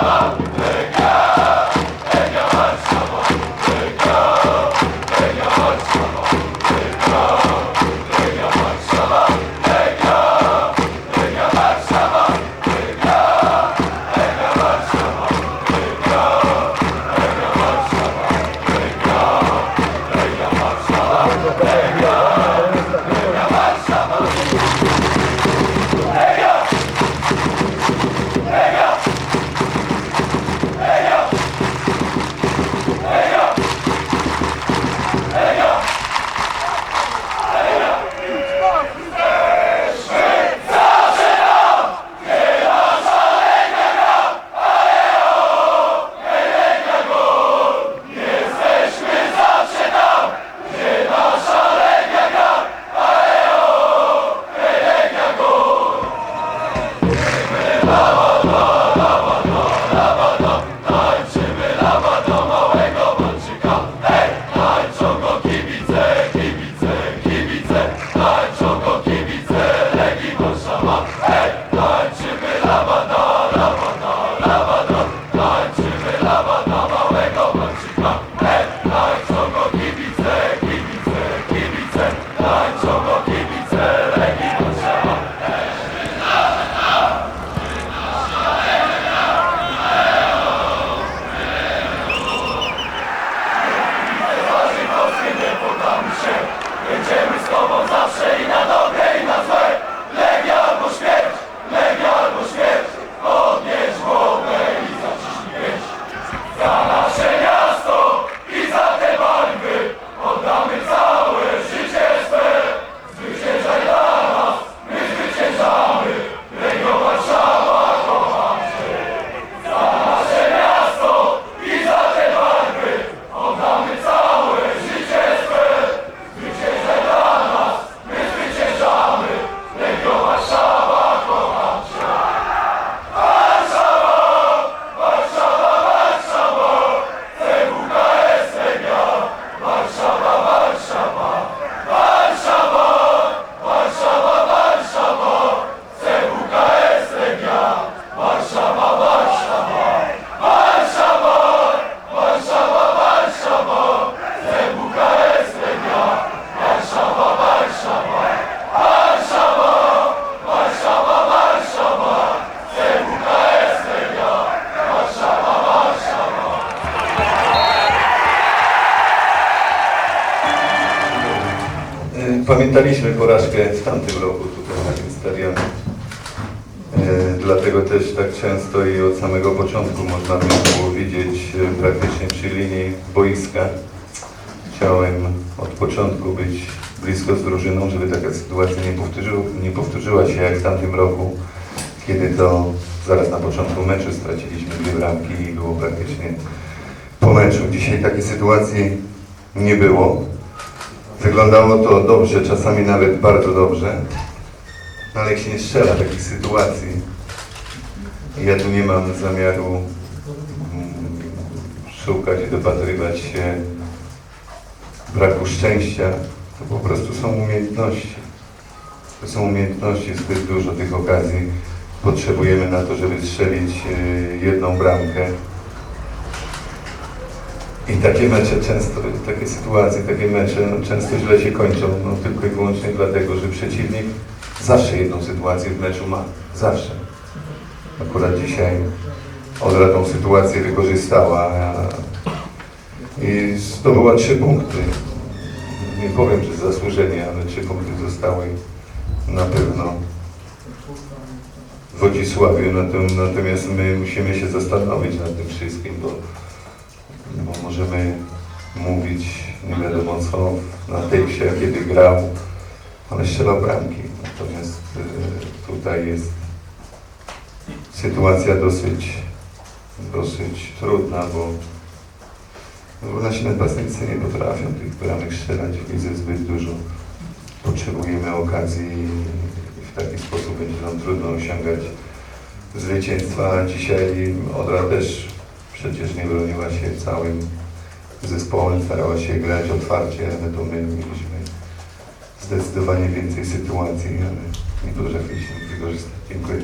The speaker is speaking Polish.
Bravo! Pamiętaliśmy porażkę w tamtym roku tutaj na tym stadionie. E, Dlatego też tak często i od samego początku można by było widzieć e, praktycznie przy linii boiska. Chciałem od początku być blisko z drużyną, żeby taka sytuacja nie, nie powtórzyła się jak w tamtym roku, kiedy to zaraz na początku meczu straciliśmy dwie bramki i było praktycznie po meczu. Dzisiaj takiej sytuacji nie było. Wyglądało to dobrze, czasami nawet bardzo dobrze, no ale jak się nie strzela takich sytuacji, ja tu nie mam zamiaru mm, szukać i dopatrywać się braku szczęścia, to po prostu są umiejętności. To są umiejętności, zbyt dużo tych okazji potrzebujemy na to, żeby strzelić e, jedną bramkę. I takie mecze często, takie sytuacje, takie mecze no, często źle się kończą, no, tylko i wyłącznie dlatego, że przeciwnik zawsze jedną sytuację w meczu ma. Zawsze. Akurat dzisiaj Odra tą sytuację wykorzystała i zdobyła trzy punkty. Nie powiem, że zasłużenie, ale trzy punkty zostały na pewno w Wodzisławiu. Natom- Natomiast my musimy się zastanowić nad tym wszystkim, bo bo możemy mówić nie wiadomo co na tekście, kiedy grał, ale strzelał bramki. Natomiast y, tutaj jest sytuacja dosyć, dosyć trudna, bo, no bo nasi napastnicy nie potrafią tych bramek strzelać. Widzę zbyt dużo. Potrzebujemy okazji i w taki sposób będzie nam trudno osiągać zwycięstwa. Dzisiaj Odra też przecież nie broniła się całym zespołem, starała się grać otwarcie, ale to my mieliśmy zdecydowanie więcej sytuacji, ale nie potrafiliśmy wykorzystać. Dziękuję.